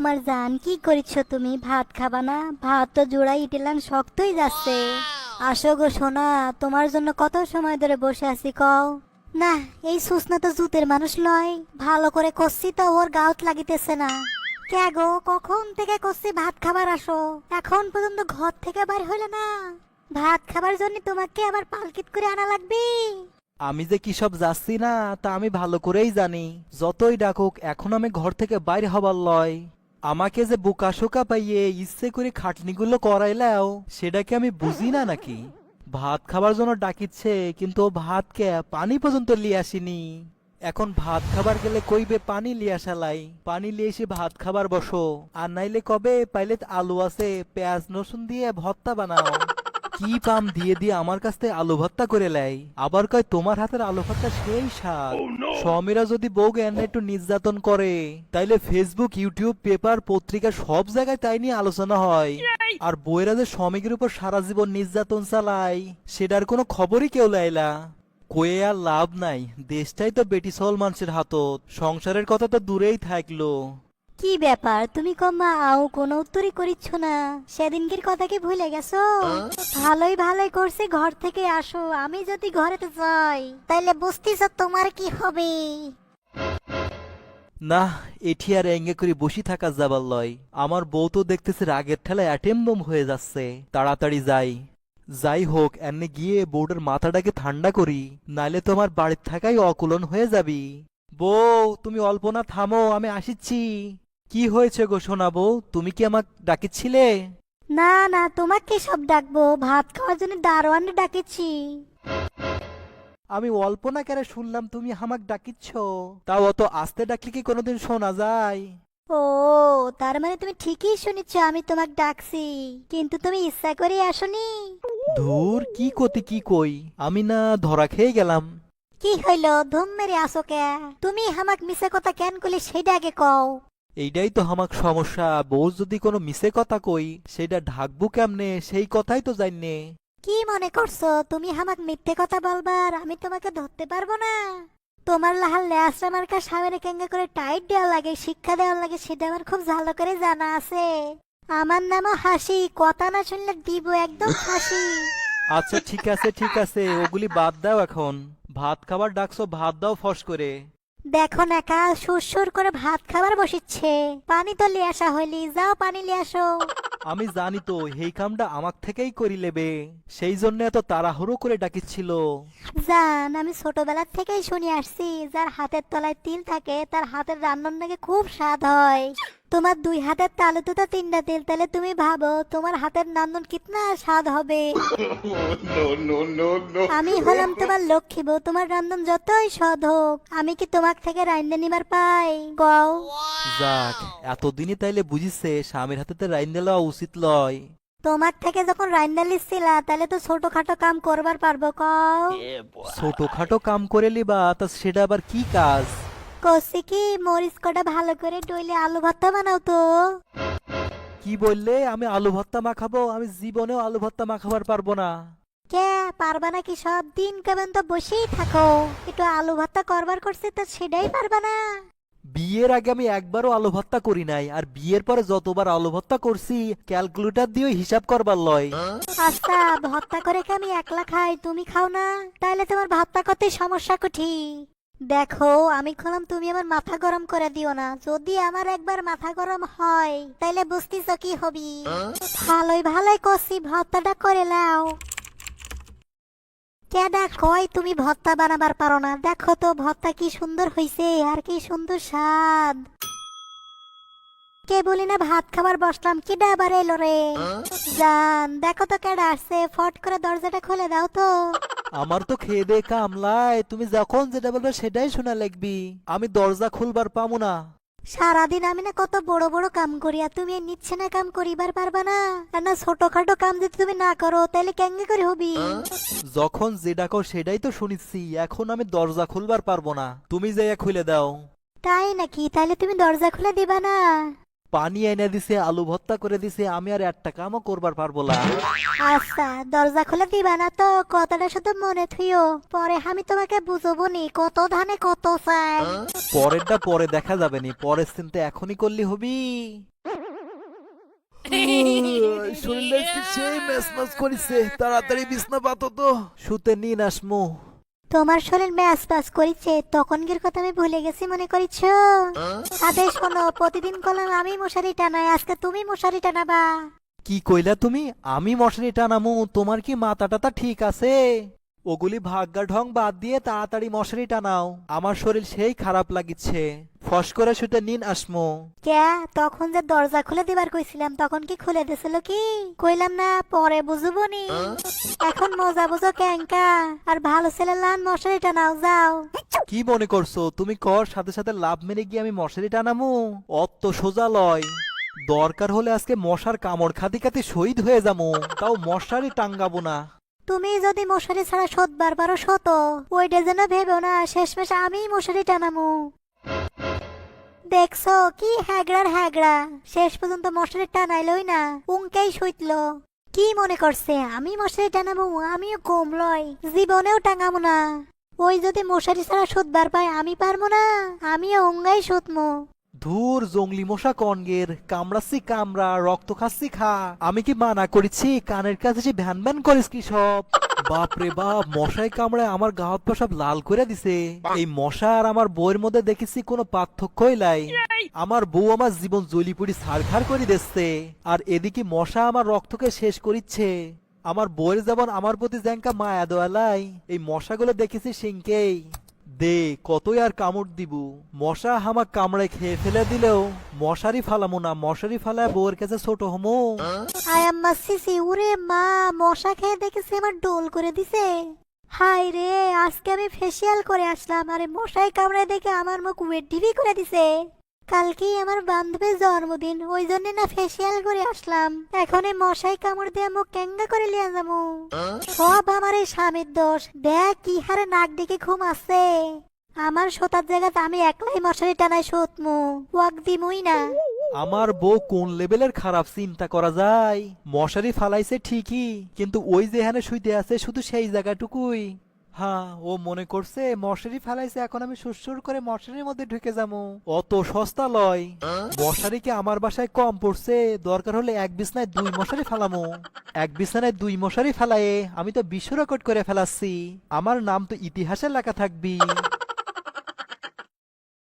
আমার জান কি করিচ্ছ তুমি? ভাত খাবা না? ভাত তো জোড়াই ইটেলান শক্তই যাচ্ছে। আসো গো সোনা তোমার জন্য কত সময় ধরে বসে আছি কও। না এই সুস্না তো জুতের মানুষ নয় ভালো করে কষছি তো ওর গাউত লাগিতেছে না। কে গো কখন থেকে কষছি ভাত খাবার আসো? এখন পর্যন্ত ঘর থেকে বার হইলে না। ভাত খাবার জন্য তোমাকে আবার পালকিত করে আনা লাগবে। আমি যে কি সব যাচ্ছি না তা আমি ভালো করেই জানি। যতই ডাকুক এখন আমি ঘর থেকে বাইরে হবার লয়। আমাকে যে বোকা শোকা পাইয়ে ইচ্ছে করে খাটনিগুলো করাইলাও, সেটা কি আমি বুঝি না নাকি? ভাত খাবার জন্য ডাকিচ্ছে, কিন্তু ও ভাতকে পানি পর্যন্ত লিয়ে আসিনি। এখন ভাত খাবার গেলে কইবে পানি লিয়ে আসালাই পানি লিয়ে এসে ভাত খাবার বসো। আর নাইলে কবে পাইলে আলু আছে, পেঁয়াজ, রসুন দিয়ে ভর্তা বানাও। কি পাম দিয়ে দিয়ে আমার কাছ থেকে আলু ভর্তা করে লাই আবার কয় তোমার হাতের আলু ভর্তা সেই স্বাদ। স্বামীরা যদি বউকে এনে একটু নির্যাতন করে তাইলে ফেসবুক ইউটিউব পেপার পত্রিকা সব জায়গায় তাই নিয়ে আলোচনা হয়। আর বইরা যে স্বামীর উপর সারা জীবন নির্যাতন চালায় সেটার কোনো খবরই কেউ লাইলা কয়ে আর লাভ নাই দেশটাই তো বেটি সল মানুষের হাতত। সংসারের কথা তো দূরেই থাকল। কি ব্যাপার? তুমি কম্মা আও কোনো উত্তরই করিচ্ছ না। সেদিনকের কথা কি ভুলে গেছো? ভালোই ভালোই করছে ঘর থেকে আসো। আমি যদি ঘরেতে যাই তাইলে বুঝতেছ তোমার কি হবে। না এটি আর এঙ্গে করে বসি থাকা যাবার লয়। আমার বউ তো দেখতেছে রাগের ঠেলায় অ্যাটেম্বম হয়ে যাচ্ছে। তাড়াতাড়ি যাই। যাই হোক এমনি গিয়ে বউটার মাথাটাকে ঠান্ডা করি। নাইলে তো আমার বাড়ির থাকাই অকুলন হয়ে যাবি। বউ তুমি অল্প না থামো আমি আসিচ্ছি। কি হয়েছে গো শোনা বউ তুমি কি আমাকে ডাকিছিলে? না না তোমাকে সব ডাকবো? ভাত খাওয়ার জন্য দারোয়ান ডাকেছি। আমি অল্প না কেন শুনলাম তুমি আমাক ডাকিচ্ছ। তাও অত আস্তে ডাকলে কি কোনোদিন শোনা যায়? ও তার মানে তুমি ঠিকই শুনেছ আমি তোমাকে ডাকছি। কিন্তু তুমি ইচ্ছা করে আসনি। ধুর কি কতি কি কই? আমি না ধরা খেয়ে গেলাম। কি হইল? ধুম মেরে আসো কে? তুমি হামাক মিছে কথা কেন করলে সেটা আগে কও। এইটাই তো হামাক সমস্যা। বউ যদি কোনো মিছে কথা কই সেটা ঢাকবো কেমনে? সেই কথাই তো জাননে। কি মনে করছ? তুমি হামাক মিথ্যে কথা বলবার আমি তোমাকে ধরতে পারব না। তোমার লাহাল ল্যাসরা মার্কা সামনে কেঙ্গা করে টাইট দেওয়া লাগে শিক্ষা দেওয়া লাগে সেটা আমার খুব ভালো করে জানা আছে। আমার নামও হাসি কথা না শুনলে দিব একদম হাসি। আচ্ছা ঠিক আছে ঠিক আছে ওগুলি বাদ দাও এখন। ভাত খাবার ডাকছো ভাত দাও ফস করে। দেখো না সুরসুর করে ভাত খাবার বসিচ্ছে পানি তো লিয়ে আসা হইলি যাও পানি লিয়ে আসো। আমি জানি তো এই কামটা আমার থেকেই করি লেবে। সেই জন্য এত তাড়াহুড়ো করে ডাকিছিল। জান আমি ছোটবেলার থেকেই শুনে আসছি যার হাতের তলায় তিল থাকে তার হাতের রান্নার নাকি খুব স্বাদ হয়। তোমার দুই হাতের তালুতে তো তিনটা তেল তাহলে তুমি ভাবো তোমার হাতের রান্নন কিতনা স্বাদ হবে। আমি হলাম তোমার লক্ষ্মী বউ তোমার রান্ধন যতই স্বাদ হোক আমি কি তোমার থেকে রান্না নিবার পাই? গও যাক এতদিনই তাইলে বুঝিছে স্বামীর হাতে তো রাইন দেওয়া উচিত লয়। তোমার থেকে যখন রান্না লিখছিলা তাহলে তো ছোটখাটো কাম করবার পারব কও। ছোটখাটো কাম করে লিবা তা সেটা আবার কি কাজ? কষি কি মরিচ কটা ভালো করে ডইলে আলু ভর্তা বানাও তো। কি বললে? আমি আলু ভর্তা মাখাবো আমি জীবনেও আলু ভর্তা মাখাবার পারব না। কে পারবা নাকি? সব দিন কেমন তো বসেই থাকো। একটু আলু ভর্তা করবার করছে তো সেটাই পারবা না। বিয়ের আগে আমি একবারও আলু ভর্তা করি নাই আর বিয়ের পরে যতবার আলু ভর্তা করছি ক্যালকুলেটর দিয়ে হিসাব করবার লয়। আচ্ছা ভর্তা করে কি আমি একলা খাই তুমি খাও না? তাহলে তোমার ভর্তা করতে সমস্যা কুঠি। দেখো আমি খলাম তুমি আমার মাথা গরম করে দিও না। যদি আমার একবার মাথা গরম হয় তাইলে বুঝতিস কি হবি? ভালোই ভালোই করছি ভর্তাটা করে নাও। কেডা কয় তুমি ভর্তা বানাবার পারো না। দেখো তো ভর্তা কি সুন্দর হইছে আর কি সুন্দর স্বাদ। কে বলি না ভাত খাবার বসলাম কিডা আবার এলো রে? জান দেখো তো কেডা আসছে ফট করে দরজাটা খুলে দাও তো। আমার তো খেয়ে দে কামলায় তুমি যখন যেটা বলবে সেটাই শোনা লাগবি আমি দরজা খুলবার পামু না। সারাদিন আমি না কত বড় বড় কাম করি আর তুমি নিচ্ছে না কাম করিবার পারবা না। আর না ছোটখাটো কাম যদি তুমি না করো তাহলে কেঙ্গে করে হবি? যখন যেটা কও সেটাই তো শুনিছি এখন আমি দরজা খুলবার পারব না। তুমি যাইয়া খুলে দাও। তাই নাকি? তাহলে তুমি দরজা খুলে দিবা না। পানি এনে দিছে আলু ভর্তা করে দিছে আমি আর একটা কামও করবার পারব না। আচ্ছা দরজা খুলে দিবা না তো কথাটা শুধু মনে থুইও। পরে আমি তোমাকে বুঝব নি কত ধানে কত চাই পরেরটা পরে দেখা যাবে নি পরের চিন্তা এখনই করলি হবি। শরীরটা আজকে সেই ম্যাচ ম্যাচ করিছে তাড়াতাড়ি বিছনা পাতো তো। শুতে নিন আসমু। তোমার শরীর ম্যাচ পাস করিছে তখনকার কথা আমি ভুলে গেছি মনে করিছ? আদেশ শোনো প্রতিদিন কলাম আমি মশারি টানাই আজকে তুমি মশারি টানাবা। কি কইলা তুমি? আমি মশারি টানামু তোমার কি মাথা টাতা ঠিক আছে? ওগুলি ভাগ্যা ঢং বাদ দিয়ে তাড়াতাড়ি মশারি টানাও আমার শরীর সেই খারাপ লাগিচ্ছে। ফস করে শুতে নিন আসমু। কে তখন যে দরজা খুলে দিবার কইছিলাম তখন কি খুলে দিছিল কি? কইলাম না পরে বুঝব নি। এখন মজা বুঝো ক্যাঙ্কা আর ভালো ছেলে লান মশারি টানাও যাও। কি মনে করছ? তুমি কর সাথে সাথে লাভ মেরে গিয়ে আমি মশারি টানামু অত সোজা লয়। দরকার হলে আজকে মশার কামড় খাতি খাতি শহীদ হয়ে যাব তাও মশারি টাঙ্গাবো না। তুমি যদি মশারি ছাড়া শোধবার পারো শত ওইটা যেন ভেবেও না, শেষমেশ আমি মশারি টানামু দেখছ, কি হ্যাগড়ার হ্যাগড়া, শেষ পর্যন্ত মশারি টানাইলই না, উঙ্কেই শুইতল। কি মনে করছে, আমি মশারি টানাবো, আমিও কম লয় জীবনেও টাঙাবো না। ওই যদি মশারি ছাড়া সুদবার পায়, আমি পারব না, আমিও উঙ্গাই সুতমু ধুর জঙ্গলি মশা কনগের কামড়াচ্ছি কামড়া, রক্ত খাচ্ছি খা। আমি কি মানা করেছি? কানের কাছে যে ভ্যান ভ্যান করিস কি সব? বাপরে বাপ, মশাই কামড়ায় আমার গা হাত সব লাল করে দিছে। এই মশা আর আমার বউয়ের মধ্যে দেখেছি কোনো পার্থক্যই নাই। আমার বউ আমার জীবন জলিপুরি সারখার করে দিচ্ছে। আর এদিকে মশা আমার রক্তকে শেষ করিচ্ছে। আমার বউয়ের যেমন আমার প্রতি জ্যাঙ্কা মায়া দোয়ালাই এই মশাগুলো দেখেছি সিংকেই দে, কতই আর কামড় দিব। মশা হামা কামড়ে খেয়ে ফেলে দিলেও মশারি ফালামো না, মশারি ফালায় বউয়ের কাছে ছোট হমো। আয়াম্মা সিসি উরে মা, মশা খেয়ে দেখেছে আমার ডোল করে দিছে। হাই রে, আজকে আমি ফেসিয়াল করে আসলাম, আরে মশাই কামড়ায় দেখে আমার মুখ ওয়েট ডিবি করে দিছে। কালকেই আমার বান্ধবীর জন্মদিন, ওই জন্য না ফেসিয়াল করে আসলাম। এখন এই মশাই কামড় দিয়ে মুখ ক্যাঙ্গা করে লিয়ে যাব। সব আমার এই স্বামীর দোষ। দেখ কি হারে নাক ডেকে ঘুম আছে আমার সোতার জায়গাতে আমি একলাই মশারি টানাই সতমু ওয়াক দিমুই না। আমার বউ কোন লেভেলের খারাপ চিন্তা করা যায়? মশারি ফালাইছে ঠিকই, কিন্তু ওই যেখানে শুইতে আছে শুধু সেই জায়গাটুকুই। হ্যাঁ ও মনে করছে মশারি ফেলাইছে, এখন আমি সুরসুর করে মশারির মধ্যে ঢুকে যাব। অত সস্তা লয়। মশারি কি আমার বাসায় কম পড়ছে? দরকার হলে এক বিছনায় দুই মশারি ফেলামো। এক বিছানায় দুই মশারি ফেলায়ে আমি তো বিশ্ব রেকর্ড করে ফেলাচ্ছি। আমার নাম তো ইতিহাসে লেখা থাকবি।